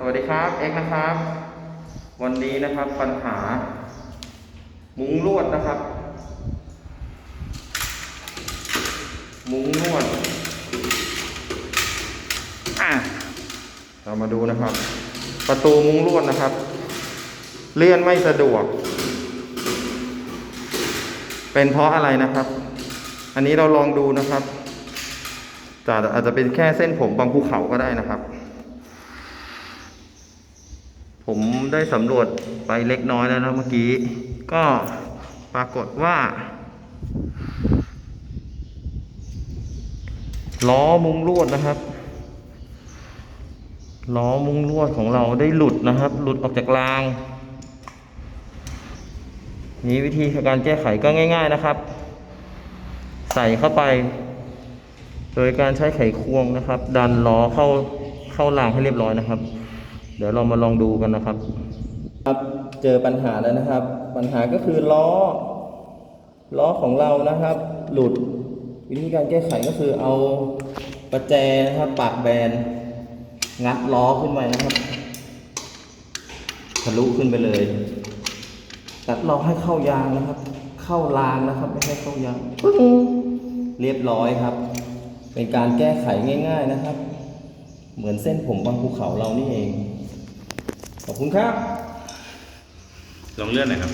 สวัสดีครับเอ็กนะครับ วันนี้นะครับปัญหา มุ้งลวดนะครับ มุ้งลวดอะเรามาดูนะครับ ประตูมุ้งลวดนะครับ เลื่อนไม่สะดวก เป็นเพราะอะไรนะครับ อันนี้เราลองดูนะครับแต่อาจจะเป็นแค่เส้นผมบางภูเขาก็ได้นะครับ ผมได้สำรวจไปเล็กน้อยแล้วนะเมื่อกี้ ก็ปรากฏว่า ล้อมุ้งลวดนะครับล้อมุ้งลวดของเราได้หลุดนะครับ หลุดออกจากราง นี้วิธีการแก้ไขก็ง่าย ๆนะครับ ใส่เข้าไป โดยการใช้ไขควงนะครับ ดันล้อเข้าเข้ารางให้เรียบร้อยนะครับ เดี๋ยวเรามาลองดูกันนะครับ ครับเจอปัญหาแล้วนะครับ ปัญหาก็คือล้อ ล้อของเรานะครับ หลุดวิธีการแก้ไขก็คือเอาประแจนะครับปากแบน งัดล้อขึ้นไปนะครับทะลุขึ้นไปเลยตัดล้อให้เข้ายางนะครับ เข้ารางนะครับ ไม่ใช่เข้ายางปึ้งเรียบร้อยครับ เป็นการแก้ไขง่าย ๆนะครับ เหมือนเส้นผมบางภูเขาเรานี่เอง ขอบคุณครับ ลองเลื่อนหน่อยครับ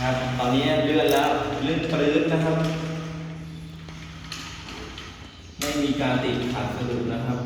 ครับ ตอนนี้เลื่อนแล้วเลื่อนปลื้ดนะครับ ไม่มีการติดขัดสะดุดนะครับ